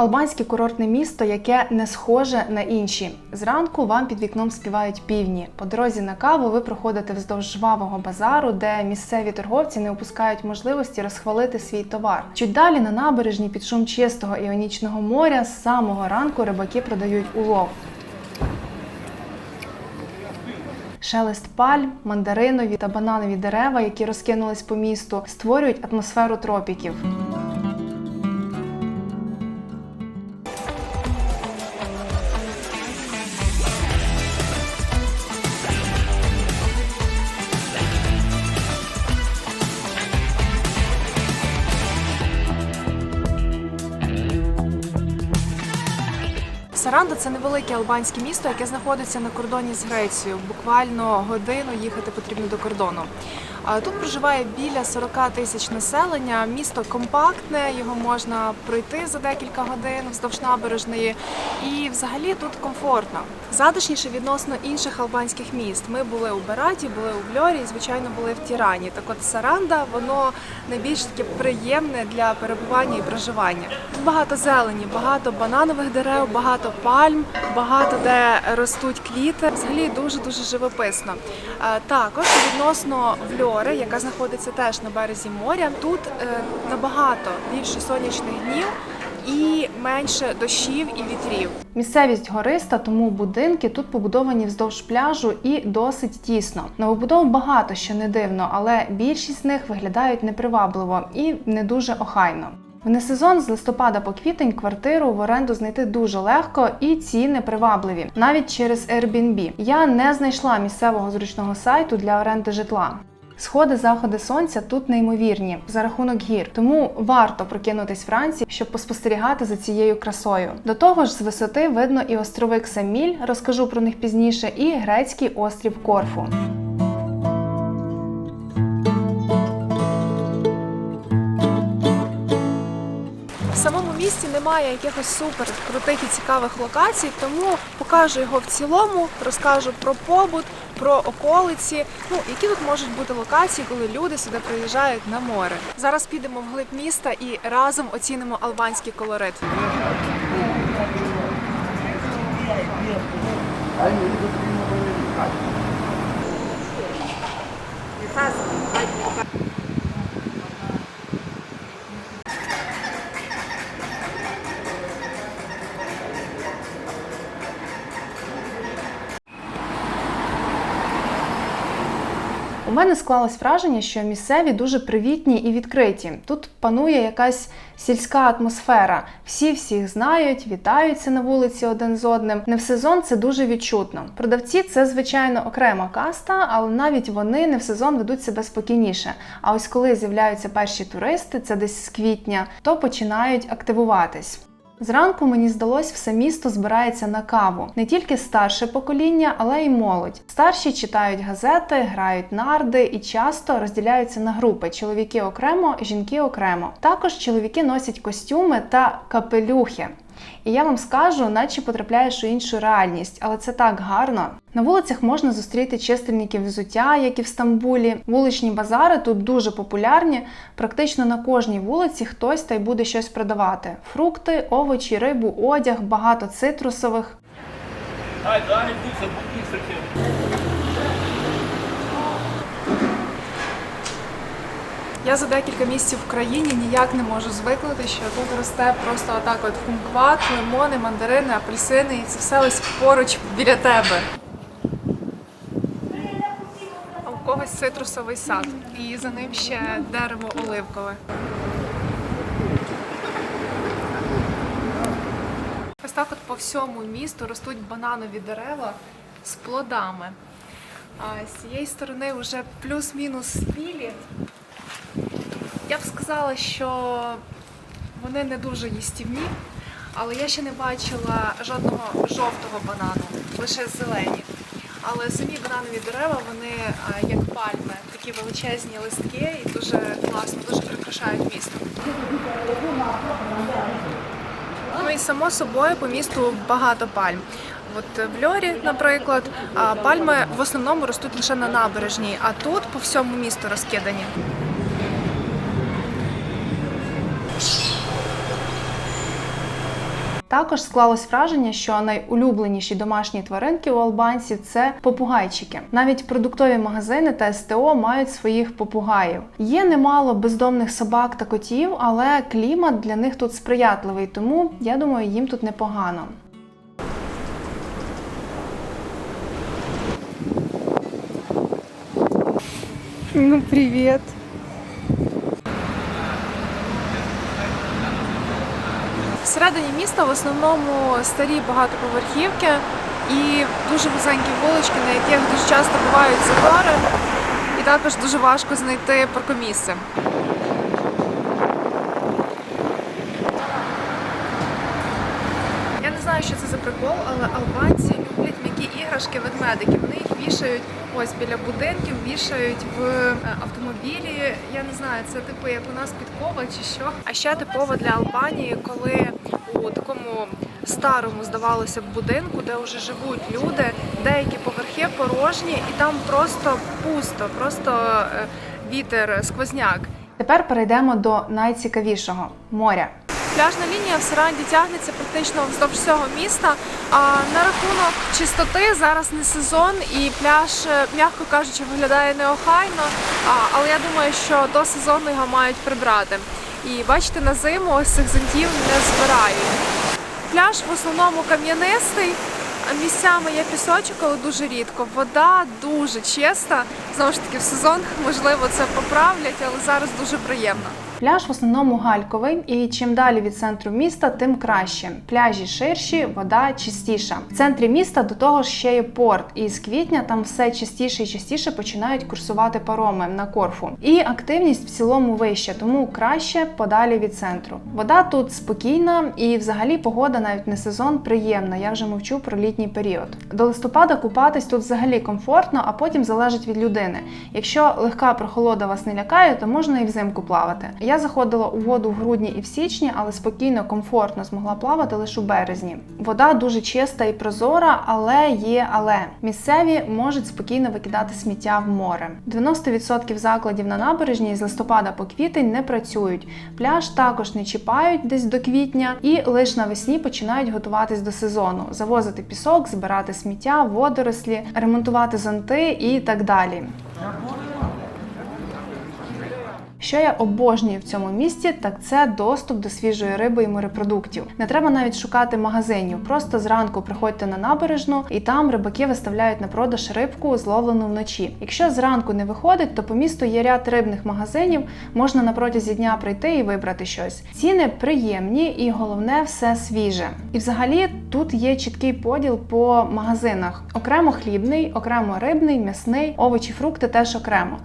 Албанське курортне місто, яке не схоже на інші. Зранку вам під вікном співають півні. По дорозі на каву ви проходите вздовж жвавого базару, де місцеві торговці не опускають можливості розхвалити свій товар. Чуть далі на набережні під шум чистого іонічного моря з самого ранку рибаки продають улов. Шелест пальм, мандаринові та бананові дерева, які розкинулись по місту, створюють атмосферу тропіків. Саранда це невелике албанське місто, яке знаходиться на кордоні з Грецією. Буквально годину їхати потрібно до кордону. Тут проживає біля 40 тисяч населення. Місто компактне, його можна пройти за декілька годин вздовж набережної. І взагалі тут комфортно. Затишніше відносно інших албанських міст. Ми були у Бераті, були у Вльорі, і, звичайно, були в Тірані. Так от Саранда, воно найбільш таке приємне для перебування і проживання. Тут багато зелені, багато бананових дерев, багато пальм, багато де ростуть квіти. Взагалі дуже дуже живописно. Е, Також відносно Вльори, яка знаходиться теж на березі моря, тут е, набагато більше сонячних днів. І менше дощів і вітрів. Місцевість гориста, тому будинки тут побудовані вздовж пляжу і досить тісно. Новобудов багато, що не дивно, але більшість з них виглядають непривабливо і не дуже охайно. В несезон з листопада по квітень квартиру в оренду знайти дуже легко і ціни привабливі, навіть через Airbnb. Я не знайшла місцевого зручного сайту для оренди житла. Сходи, заходи сонця тут неймовірні за рахунок гір, тому варто прокинутись вранці, щоб поспостерігати за цією красою. До того ж, з висоти видно і острови Ксаміль, розкажу про них пізніше, і грецький острів Корфу. В самому місті немає якихось супер крутих і цікавих локацій, тому покажу його в цілому, розкажу про побут, про околиці. Ну які тут можуть бути локації, коли люди сюди приїжджають на море. Зараз підемо в глиб міста і разом оцінимо албанський колорит. У мене склалось враження, що місцеві дуже привітні і відкриті. Тут панує якась сільська атмосфера. Всі всіх знають, вітаються на вулиці один з одним. Не в сезон це дуже відчутно. Продавці це звичайно окрема каста, але навіть вони не в сезон ведуть себе спокійніше. А ось коли з'являються перші туристи, це десь з квітня, то починають активуватись. Зранку мені здалось, все місто збирається на каву. Не тільки старше покоління, але й молодь. Старші читають газети, грають нарди і часто розділяються на групи: чоловіки окремо, жінки окремо. Також чоловіки носять костюми та капелюхи. І я вам скажу, наче потрапляєш у іншу реальність, але це так гарно. На вулицях можна зустріти чистильників взуття, як і в Стамбулі. Вуличні базари тут дуже популярні. Практично на кожній вулиці хтось та й буде щось продавати: фрукти, овочі, рибу, одяг, багато цитрусових. Haydi далі ne Я за декілька місяців в країні ніяк не можу звикнути, що тут росте просто отак от кумкват, лимони, мандарини, апельсини, і це все ось поруч біля тебе. А у когось цитрусовий сад, і за ним ще дерево оливкове. Ось так от по всьому місту ростуть бананові дерева з плодами. А з цієї сторони вже плюс-мінус спілі. Б сказала, що вони не дуже їстівні, але я ще не бачила жодного жовтого банану, лише зелені. Але самі бананові дерева, вони а, як пальми, такі величезні листки і дуже класно, дуже прикрашають місто. Ну і само собою по місту багато пальм. От в Льорі, наприклад, пальми в основному ростуть лише на набережній, а тут по всьому місту розкидані. Також склалось враження, що найулюбленіші домашні тваринки у албанців це попугайчики. Навіть продуктові магазини та СТО мають своїх попугаїв. Є немало бездомних собак та котів, але клімат для них тут сприятливий, тому я думаю, їм тут непогано. Ну, привіт. Всередині міста в основному старі багатоповерхівки і дуже вузенькі вулички, на яких дуже часто бувають затори, і також дуже важко знайти паркомісце. Я не знаю, що це за прикол, але албанці люблять м'які іграшки ведмедики. Вони їх вішають ось біля будинків, вішають в е, автомобілі. Я не знаю, це типу як у нас підкова чи що. А ще типово для Албанії, коли у такому старому, здавалося б, будинку, де вже живуть люди, деякі поверхи порожні, і там просто пусто, просто е, вітер, сквозняк. Тепер перейдемо до найцікавішого моря. Пляжна лінія в Саранді тягнеться практично вздовж всього міста. А на рахунок чистоти зараз не сезон, і пляж, е, м'яко кажучи, виглядає неохайно. Але я думаю, що до сезону його мають прибрати. І бачите, на зиму ось цих зонтів не збирають. Пляж в основному кам'янистий. Місцями є пісочок, але дуже рідко. Вода дуже чиста. Знову ж таки, в сезон можливо це поправлять, але зараз дуже приємно. Пляж в основному гальковий, і чим далі від центру міста, тим краще. Пляжі ширші, вода чистіша. В центрі міста до того ж ще є порт, і з квітня там все частіше і частіше починають курсувати пароми на корфу. І активність в цілому вища, тому краще подалі від центру. Вода тут спокійна, і взагалі погода навіть не сезон приємна. Я вже мовчу про літній період. До листопада купатись тут взагалі комфортно, а потім залежить від людини. Якщо легка прохолода вас не лякає, то можна і взимку плавати. Я заходила у воду в грудні і в січні, але спокійно, комфортно змогла плавати лише у березні. Вода дуже чиста і прозора, але є але місцеві можуть спокійно викидати сміття в море. 90% закладів на набережній з листопада по квітень не працюють. Пляж також не чіпають десь до квітня, і лише навесні починають готуватись до сезону, завозити пісок, збирати сміття, водорослі, ремонтувати зонти і так далі. Що я обожнюю в цьому місті, так це доступ до свіжої риби і морепродуктів. Не треба навіть шукати магазинів. Просто зранку приходьте на набережну, і там рибаки виставляють на продаж рибку, зловлену вночі. Якщо зранку не виходить, то по місту є ряд рибних магазинів, можна на протязі дня прийти і вибрати щось. Ціни приємні і головне все свіже. І взагалі тут є чіткий поділ по магазинах: окремо хлібний, окремо рибний, м'ясний, овочі, фрукти теж окремо.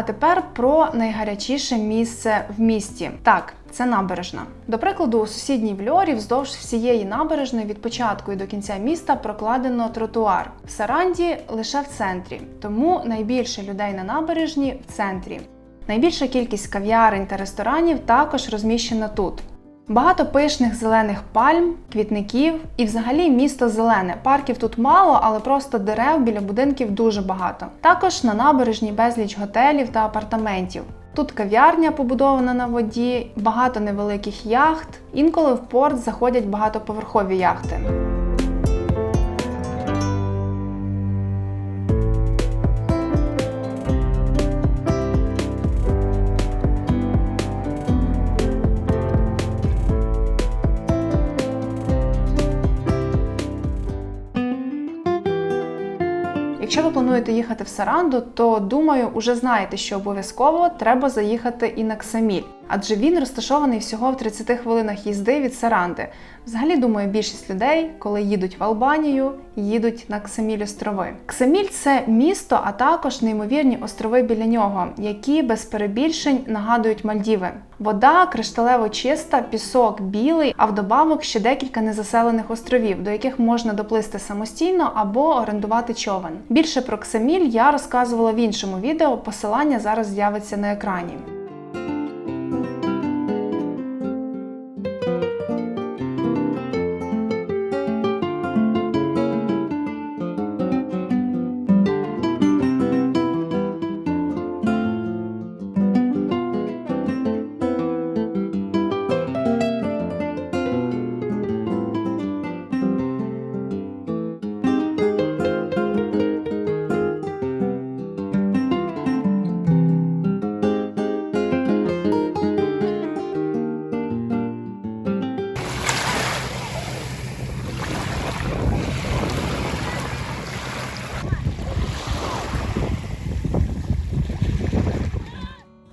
А тепер про найгарячіше місце в місті. Так, це набережна. До прикладу, у сусідній Вльорі вздовж всієї набережної від початку і до кінця міста прокладено тротуар. В Саранді лише в центрі, тому найбільше людей на набережні в центрі. Найбільша кількість кав'ярень та ресторанів також розміщена тут. Багато пишних зелених пальм, квітників і взагалі місто зелене. Парків тут мало, але просто дерев біля будинків дуже багато. Також на набережні безліч готелів та апартаментів. Тут кав'ярня побудована на воді, багато невеликих яхт. Інколи в порт заходять багатоповерхові яхти. Якщо ви плануєте їхати в Саранду, то думаю, уже знаєте, що обов'язково треба заїхати і на Ксаміль, адже він розташований всього в 30 хвилинах їзди від Саранди. Взагалі, думаю, більшість людей, коли їдуть в Албанію, їдуть на Ксаміль острови. Ксаміль це місто, а також неймовірні острови біля нього, які без перебільшень нагадують Мальдіви. Вода кришталево чиста, пісок білий, а вдобавок ще декілька незаселених островів, до яких можна доплисти самостійно або орендувати човен. Більше про Ксаміль я розказувала в іншому відео. Посилання зараз з'явиться на екрані.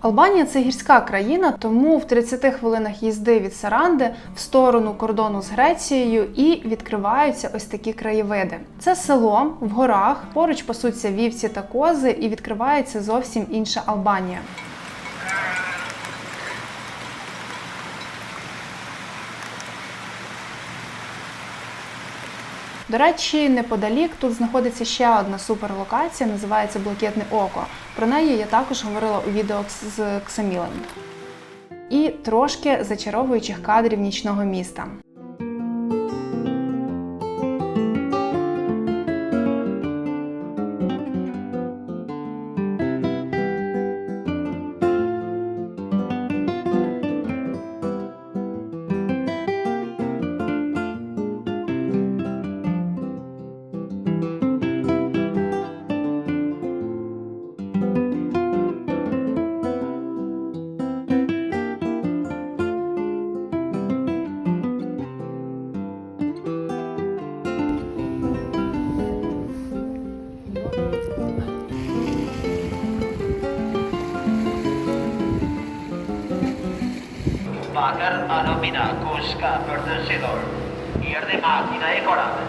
Албанія це гірська країна, тому в 30 хвилинах їзди від Саранди в сторону кордону з Грецією і відкриваються ось такі краєвиди. Це село в горах, поруч пасуться вівці та кози, і відкривається зовсім інша Албанія. До речі, неподалік тут знаходиться ще одна суперлокація, називається Блакитне Око. Про неї я також говорила у відео з Ксамілем. І трошки зачаровуючих кадрів нічного міста. Pagar alumina, Kushka, Berthel Shilor. Y Erdema, Kinae Korab.